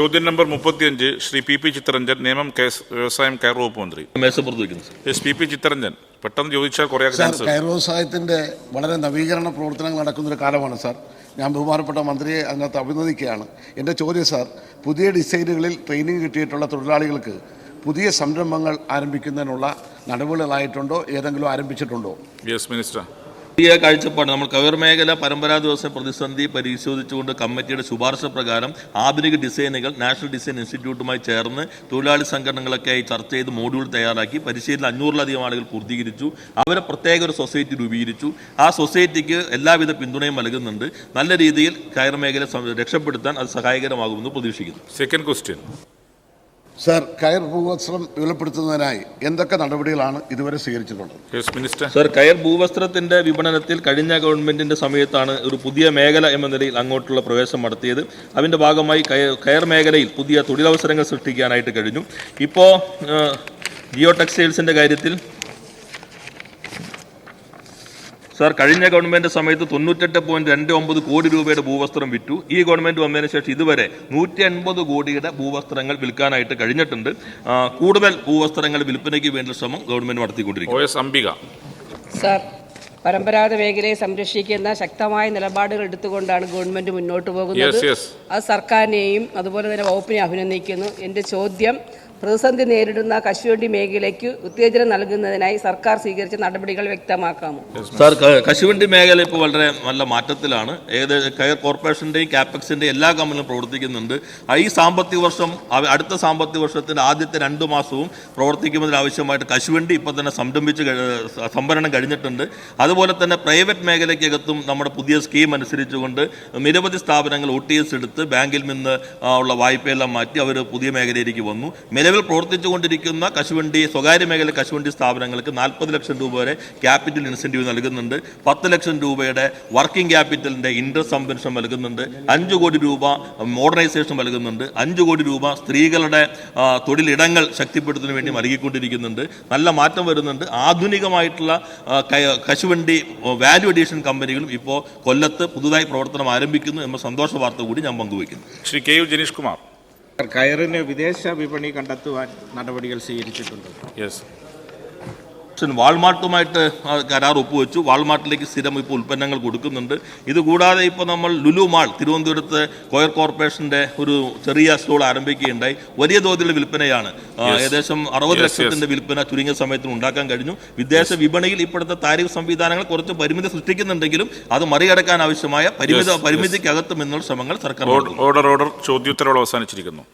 ചോദ്യം നമ്പർ മുപ്പത്തിയഞ്ച് Shri P P Chittaranjan നിയമം കേസ് വ്യവസായം കയർ വകുപ്പ് മന്ത്രി. എസ് പി പി ചിത്തരഞ്ജൻ പെട്ടെന്ന് ചോദിച്ചാൽ കുറേ സാർ ചാൻസ് കയർ വ്യവസായത്തിന്റെ വളരെ നവീകരണ പ്രവർത്തനങ്ങൾ നടക്കുന്നൊരു കാലമാണ് സാർ. ഞാൻ ബഹുമാനപ്പെട്ട മന്ത്രിയെ അതിനകത്ത് അഭിനന്ദിക്കുകയാണ്. എന്റെ ചോദ്യം സാർ പുതിയ ഡിസൈനുകളിൽ ട്രെയിനിങ് കിട്ടിയിട്ടുള്ള തൊഴിലാളികൾക്ക് പുതിയ സംരംഭങ്ങൾ ആരംഭിക്കുന്നതിനുള്ള നടപടികളായിട്ടുണ്ടോ? ഏതെങ്കിലും ആരംഭിച്ചിട്ടുണ്ടോ? യെസ് മിനിസ്റ്റർ പുതിയ കാഴ്ചപ്പാട്. നമ്മൾ കവർ മേഖല പരമ്പരാ ദിവസം പ്രതിസന്ധി പരിശോധിച്ചുകൊണ്ട് കമ്മിറ്റിയുടെ ശുപാർശ പ്രകാരം ആധുനിക ഡിസൈനുകൾ നാഷണൽ ഡിസൈൻ ഇൻസ്റ്റിറ്റ്യൂട്ടുമായി ചേർന്ന് തൊഴിലാളി സംഘടനകളൊക്കെയായി ചർച്ച ചെയ്ത് മോഡ്യൂൾ തയ്യാറാക്കി പരിശീലനം അഞ്ഞൂറിലധികം ആളുകൾ പൂർത്തീകരിച്ചു. അവരെ പ്രത്യേക ഒരു സൊസൈറ്റി രൂപീകരിച്ചു. ആ സൊസൈറ്റിക്ക് എല്ലാവിധ പിന്തുണയും നൽകുന്നുണ്ട്. നല്ല രീതിയിൽ കയർ മേഖല രക്ഷപ്പെടുത്താൻ അത് സഹായകരമാകുമെന്ന് പ്രതീക്ഷിക്കുന്നു. സെക്കൻഡ് ക്വസ്റ്റ്യൻ സാർ കയർ ഭൂവസ്ത്രം വിപുലപ്പെടുത്തുന്നതിനായി എന്തൊക്കെ നടപടികളാണ് ഇതുവരെ സ്വീകരിച്ചിട്ടുള്ളത്? യെസ് മിനിസ്റ്റർ സർ കയർ ഭൂവസ്ത്രത്തിന്റെ വിപണനത്തിൽ കഴിഞ്ഞ ഗവൺമെന്റിന്റെ സമയത്താണ് ഒരു പുതിയ മേഖല എന്ന നിലയിൽ അങ്ങോട്ടുള്ള പ്രവേശനം നടത്തിയത്. അതിന്റെ ഭാഗമായി കയ- കയർ മേഖലയിൽ പുതിയ തൊഴിലവസരങ്ങൾ സൃഷ്ടിക്കാനായിട്ട് കഴിഞ്ഞു. ഇപ്പോൾ ജിയോ ടെക്സ്റ്റൈൽസിന്റെ കാര്യത്തിൽ സാർ കഴിഞ്ഞ ഗവൺമെന്റ് സമയത്ത് തൊണ്ണൂറ്റെട്ട് പോയിന്റ് രണ്ട് ഒമ്പത് കോടി രൂപയുടെ ഭൂവസ്ത്രം വിറ്റു. ഈ ഗവൺമെന്റ് വന്നതിന് ശേഷം ഇതുവരെ നൂറ്റി അൻപത് കോടിയുടെ ഭൂവസ്ത്രങ്ങൾ വിൽക്കാനായിട്ട് കഴിഞ്ഞിട്ടുണ്ട്. കൂടുതൽ ഭൂവസ്ത്രങ്ങൾ വിൽപ്പനയ്ക്ക് വേണ്ടി ശ്രമം ഗവൺമെന്റ് നടത്തിക്കൊണ്ടിരിക്കും ഒ എസ് അംബിക. സാർ പരമ്പരാഗത മേഖലയെ സംരക്ഷിക്കുന്ന ശക്തമായ നിലപാടുകൾ എടുത്തുകൊണ്ടാണ് ഗവൺമെന്റ് മുന്നോട്ട് പോകുന്നത്. അത് സർക്കാരിനെയും അതുപോലെ തന്നെ വകുപ്പിനെ അഭിനന്ദിക്കുന്നു. എന്റെ ചോദ്യം പ്രതിസന്ധി നേരിടുന്ന കശുവണ്ടി മേഖലയ്ക്ക് ഉത്തേജനം നൽകുന്നതിനായി സർക്കാർ സ്വീകരിച്ച നടപടികൾ വ്യക്തമാക്കാമോ? സാർ കശുവണ്ടി മേഖല ഇപ്പോൾ വളരെ നല്ല മാറ്റത്തിലാണ്. ഏകദേശം കയർ കോർപ്പറേഷന്റെയും ക്യാപെക്സിന്റെയും എല്ലാ കമ്പനികളും പ്രവർത്തിക്കുന്നുണ്ട്. ഈ സാമ്പത്തിക വർഷം അടുത്ത സാമ്പത്തിക വർഷത്തിന്റെ ആദ്യത്തെ രണ്ട് മാസവും പ്രവർത്തിക്കുന്നതിന് ആവശ്യമായിട്ട് കശുവണ്ടി ഇപ്പോൾ തന്നെ സംരംഭിച്ച് സംഭരണം കഴിഞ്ഞിട്ടുണ്ട്. അതുപോലെ തന്നെ പ്രൈവറ്റ് മേഖലയ്ക്കകത്തും നമ്മുടെ പുതിയ സ്കീം അനുസരിച്ചുകൊണ്ട് നിരവധി സ്ഥാപനങ്ങൾ ഒ ടി എസ് എടുത്ത് ബാങ്കിൽ നിന്ന് ഉള്ള വായ്പയെല്ലാം മാറ്റി അവർ പുതിയ മേഖലയിലേക്ക് വന്നു. നിലവിൽ പ്രവർത്തിച്ചുകൊണ്ടിരിക്കുന്ന കശുവണ്ടി സ്വകാര്യ മേഖല കശുവണ്ടി സ്ഥാപനങ്ങൾക്ക് നാൽപ്പത് ലക്ഷം രൂപ വരെ ക്യാപിറ്റൽ ഇൻസെന്റീവ് നൽകുന്നുണ്ട്. പത്ത് ലക്ഷം രൂപയുടെ വർക്കിംഗ് ക്യാപിറ്റലിന്റെ ഇൻട്രസ്റ്റ് സംരക്ഷണം നൽകുന്നുണ്ട്. അഞ്ച് കോടി രൂപ മോഡേണൈസേഷൻ നൽകുന്നുണ്ട്. അഞ്ച് കോടി രൂപ സ്ത്രീകളുടെ തൊഴിലിടങ്ങൾ ശക്തിപ്പെടുത്തുന്നതിന് വേണ്ടി നൽകിക്കൊണ്ടിരിക്കുന്നുണ്ട്. നല്ല മാറ്റം വരുന്നുണ്ട്. ആധുനികമായിട്ടുള്ള കശുവണ്ടി വാല്യൂ അഡീഷൻ കമ്പനികളും ഇപ്പോൾ കൊല്ലത്ത് പുതുതായി പ്രവർത്തനം ആരംഭിക്കുന്നു എന്ന സന്തോഷ വാർത്ത കൂടി ഞാൻ പങ്കുവയ്ക്കുന്നു. Shri K U Jenish Kumar. കയറിന് വിദേശ വിപണി കണ്ടെത്തുവാൻ നടപടികൾ സ്വീകരിച്ചിട്ടുണ്ട്. യെസ് പക്ഷേ വാൾമാർട്ടുമായിട്ട് കരാർ ഒപ്പുവെച്ചു. വാൾമാർട്ടിലേക്ക് സ്ഥിരം ഇപ്പോൾ ഉൽപ്പന്നങ്ങൾ കൊടുക്കുന്നുണ്ട്. ഇതുകൂടാതെ ഇപ്പോൾ നമ്മൾ ലുലു മാൾ തിരുവനന്തപുരത്ത് കോയർ കോർപ്പറേഷന്റെ ഒരു ചെറിയ സ്റ്റോൾ ആരംഭിക്കുകയുണ്ടായി. വലിയ തോതിലുള്ള വിൽപ്പനയാണ്. ഏകദേശം അറുപത് ലക്ഷത്തിന്റെ ലക്ഷത്തിന്റെ വിൽപ്പന ചുരുങ്ങിയ സമയത്തിന് ഉണ്ടാക്കാൻ കഴിഞ്ഞു. വിദേശ വിപണിയിൽ ഇപ്പോഴത്തെ താരിഫ് സംവിധാനങ്ങൾ കുറച്ച് പരിമിതി സൃഷ്ടിക്കുന്നുണ്ടെങ്കിലും അത് മറികടക്കാൻ ആവശ്യമായ പരിമിത പരിമിതിക്കകത്തും എന്നുള്ള ശ്രമങ്ങൾ സർക്കാർ. ഓർഡർ ഓർഡർ ചോദ്യോത്തരവോട് അവസാനിച്ചിരിക്കുന്നു.